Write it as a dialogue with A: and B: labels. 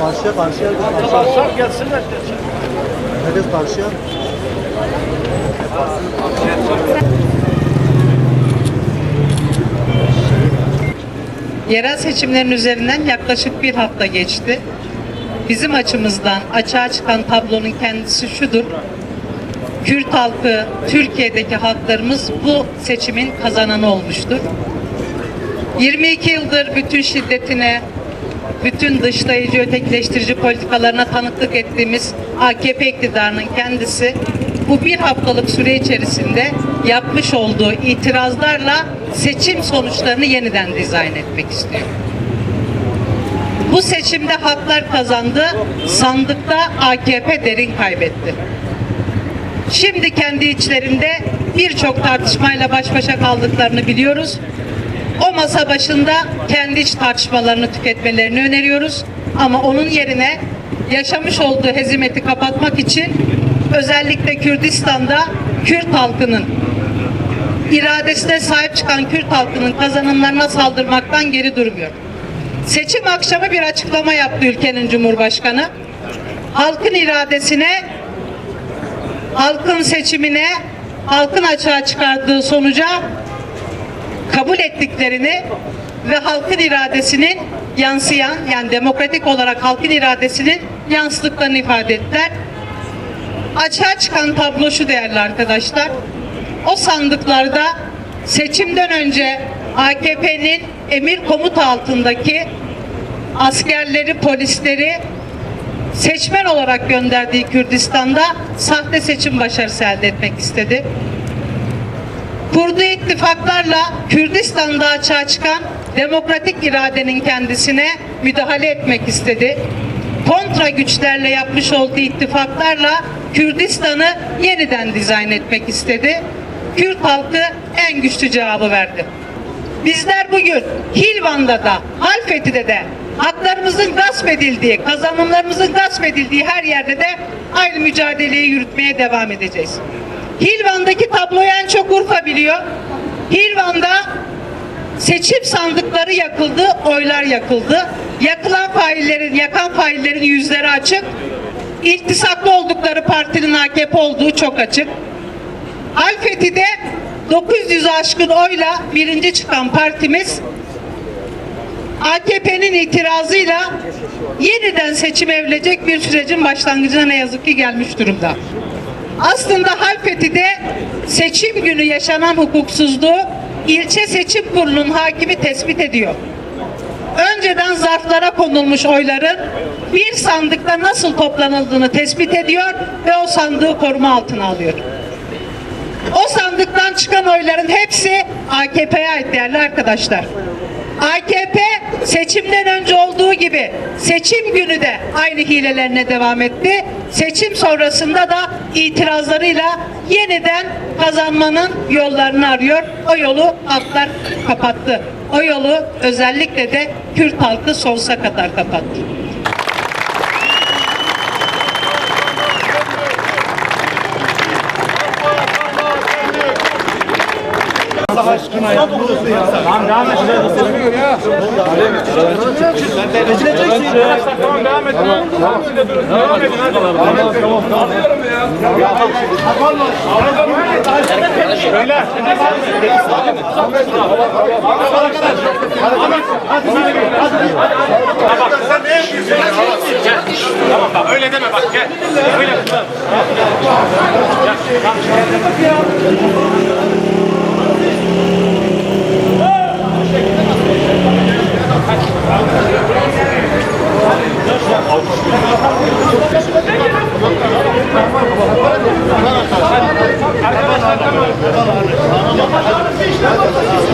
A: Karşıya karşıya. Karşıya.
B: Gelsinler.
A: Herkes karşıya.
C: Yerel seçimlerin üzerinden yaklaşık bir hafta geçti. Bizim açımızdan açığa çıkan tablonun kendisi şudur. Kürt halkı, Türkiye'deki halklarımız bu seçimin kazananı olmuştur. 22 yıldır bütün şiddetine, bütün dışlayıcı, ötekileştirici politikalarına tanıklık ettiğimiz AKP iktidarının kendisi bu bir haftalık süre içerisinde yapmış olduğu itirazlarla seçim sonuçlarını yeniden dizayn etmek istiyor. Bu seçimde haklar kazandı, sandıkta AKP derin kaybetti. Şimdi kendi içlerinde birçok tartışmayla baş başa kaldıklarını biliyoruz. O masa başında kendi iç tartışmalarını tüketmelerini öneriyoruz. Ama onun yerine yaşamış olduğu hezimeti kapatmak için özellikle Kürdistan'da Kürt halkının iradesine sahip çıkan Kürt halkının kazanımlarına saldırmaktan geri durmuyor. Seçim akşamı bir açıklama yaptı ülkenin Cumhurbaşkanı. Halkın iradesine halkın seçimine, halkın açığa çıkardığı sonuca kabul ettiklerini ve halkın iradesinin yansıyan yani demokratik olarak halkın iradesinin yansıdıklarını ifade ettiler. Açığa çıkan tablo şu değerli arkadaşlar. O sandıklarda seçimden önce AKP'nin emir komuta altındaki askerleri, polisleri seçmen olarak gönderdiği Kürdistan'da sahte seçim başarısı elde etmek istedi. Kurduğu ittifaklarla Kürdistan'da açığa çıkan demokratik iradenin kendisine müdahale etmek istedi. Kontra güçlerle yapmış olduğu ittifaklarla Kürdistan'ı yeniden dizayn etmek istedi. Kürt halkı en güçlü cevabı verdi. Bizler bugün Hilvan'da da, Halfeti'de de haklarımızın gasp edildiği, kazanımlarımızın gasp edildiği her yerde de aynı mücadeleyi yürütmeye devam edeceğiz. Hilvan'daki tabloyu en çok Urfa biliyor. Hilvan'da seçim sandıkları yakıldı, oylar yakıldı. Yakılan faillerin, yakan faillerin yüzleri açık. İltisaklı oldukları partinin AKP olduğu çok açık. Halfeti'de 900 aşkın oyla birinci çıkan partimiz AKP'nin itirazıyla yeniden seçim evrilecek bir sürecin başlangıcına ne yazık ki gelmiş durumda. Aslında Halfeti'de seçim günü yaşanan hukuksuzluğu ilçe seçim kurulunun hakimi tespit ediyor. Önceden zarflara konulmuş oyların bir sandıkta nasıl toplanıldığını tespit ediyor ve o sandığı koruma altına alıyor. O sandıktan çıkan oyların hepsi AKP'ye ait değerli arkadaşlar. AKP seçimden önce olduğu gibi seçim günü de aynı hilelerine devam etti. Seçim sonrasında da itirazlarıyla yeniden kazanmanın yollarını arıyor. O yolu halklar kapattı. O yolu özellikle de Kürt halkı sonsuza kadar kapattı.
B: Tamam devam et. Rezileceksin. Tamam devam et. Tamam. Siz de durun. Devam edin. Alıyorum ya. Beyler. Tamam bak öyle deme bak gel. Öyle. Gel. Tamam.
A: Arkadaşlar